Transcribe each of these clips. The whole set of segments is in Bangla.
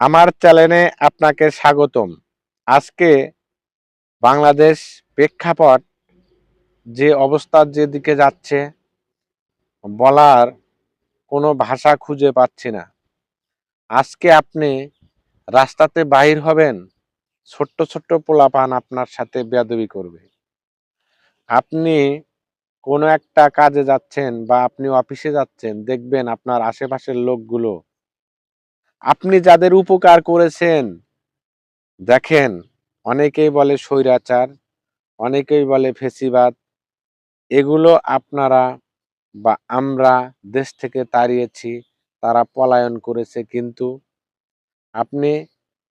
আমার চ্যানেলে আপনাকে স্বাগতম। আজকে বাংলাদেশ প্রেক্ষাপট যে অবস্থার যেদিকে যাচ্ছে, বলার কোনো ভাষা খুঁজে পাচ্ছি না। আজকে আপনি রাস্তাতে বাহির হবেন, ছোট্ট ছোট্ট পোলাপান আপনার সাথে বেয়াদবি করবে। আপনি কোনো একটা কাজে যাচ্ছেন বা আপনি অফিসে যাচ্ছেন, দেখবেন আপনার আশেপাশের লোকগুলো আপনি যাদের উপকার করেছেন, দেখেন, অনেকেই বলে স্বৈরাচার, অনেকেই বলে ফেসিবাদ। এগুলো আপনারা বা আমরা দেশ থেকে তাড়িয়েছি, তারা পলায়ন করেছে, কিন্তু আপনি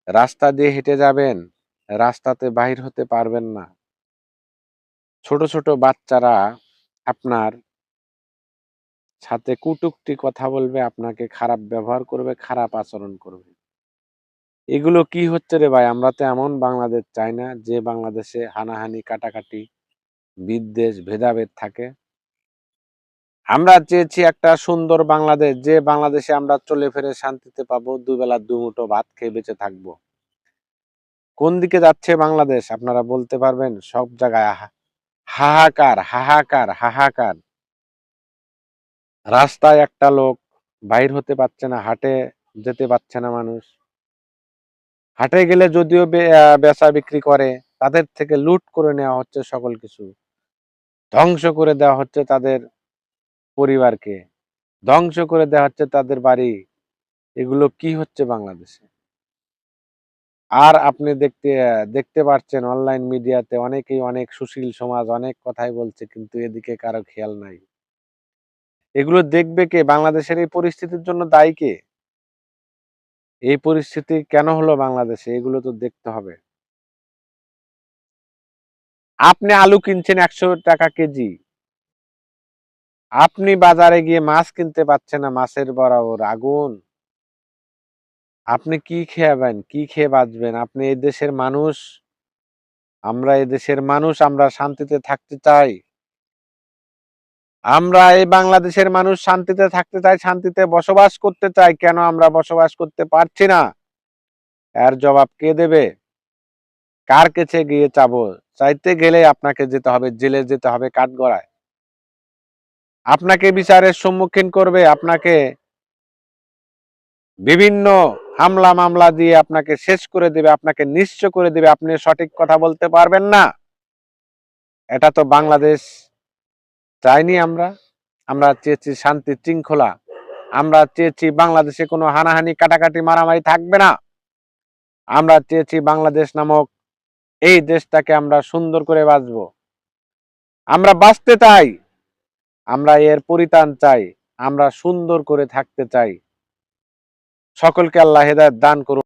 রাস্তা দিয়ে হেঁটে যাবেন, রাস্তাতে বাহির হতে পারবেন না। ছোট ছোট বাচ্চারা আপনার সাথে কুটুক্তি কথা বলবে, আপনাকে খারাপ ব্যবহার করবে, খারাপ আচরণ করবে। এগুলো কি হচ্ছে রে ভাই? আমরা তো এমন বাংলাদেশ চাই না যে বাংলাদেশে হানাহানি, কাটাকাটি, বিদ্বেষ, ভেদাভেদ থাকে। আমরা চেয়েছি একটা সুন্দর বাংলাদেশ, যে বাংলাদেশে আমরা চলে ফিরে শান্তিতে পাবো, দুবেলা দুমুঠো ভাত খেয়ে বেঁচে থাকব। কোন দিকে যাচ্ছে বাংলাদেশ? আপনারা বলতে পারবেন সব জায়গায় হাহাকার হাহাকার হাহাকার। রাস্তায় একটা লোক বাইর হতে পারছে না, হাটে যেতে পারছে না মানুষ। হাটে গেলে যদিও বেচা বিক্রি করে, তাদের থেকে লুট করে নেওয়া হচ্ছে সকল কিছু। ধ্বংস করে দেওয়া হচ্ছে তাদের পরিবারকে। ধ্বংস করে দেওয়া হচ্ছে তাদের বাড়ি। এগুলো কি হচ্ছে বাংলাদেশে? আর আপনি দেখতে দেখতে পাচ্ছেন অনলাইন মিডিয়াতে অনেকেই অনেক সুশীল সমাজ, অনেক কথাই বলছে, কিন্তু এদিকে কারও খেয়াল নাই। এগুলো দেখবে কে? বাংলাদেশের এই পরিস্থিতির জন্য দায়ী কে? এই পরিস্থিতি কেন হলো বাংলাদেশে? এগুলো তো দেখতে হবে। আপনি আলু কিনছেন একশো টাকা কেজি। আপনি বাজারে গিয়ে মাছ কিনতে পারছেন না মাছের বরাবর, আগুন। আপনি কি খেয়াবেন? কি খেয়ে বাঁচবেন? আপনি এই দেশের মানুষ। আমরা এই দেশের মানুষ, আমরা শান্তিতে থাকতে চাই। আমরা এই বাংলাদেশের মানুষ শান্তিতে থাকতে চাই, শান্তিতে বসবাস করতে চাই, কেন আমরা বসবাস করতে পারছি না? এর জবাব কে দেবে? কার কাছে গিয়ে চাবো চাইতে গেলে আপনাকে যেতে হবে, জেলে যেতে হবে কাঠগড়ায়। আপনাকে বিচারের সম্মুখীন করবে, আপনাকে বিভিন্ন হামলা মামলা দিয়ে আপনাকে শেষ করে দেবে, আপনাকে নিশ্চয় করে দেবে, আপনি সঠিক কথা বলতে পারবেন না। এটা তো বাংলাদেশ চাইনি আমরা আমরা চেয়েছি শান্তি, শৃঙ্খলা। আমরা চেয়েছি বাংলাদেশে কোনো হানাহানি, কাটাকাটি, মারামারি থাকবে না। আমরা চেয়েছি বাংলাদেশ নামক এই দেশটাকে আমরা সুন্দর করে বাঁচবো। আমরা বাঁচতে চাই। আমরা এর পরিত্রাণ চাই। আমরা সুন্দর করে থাকতে চাই। সকলকে আল্লাহ হেদায়ত দান করুন।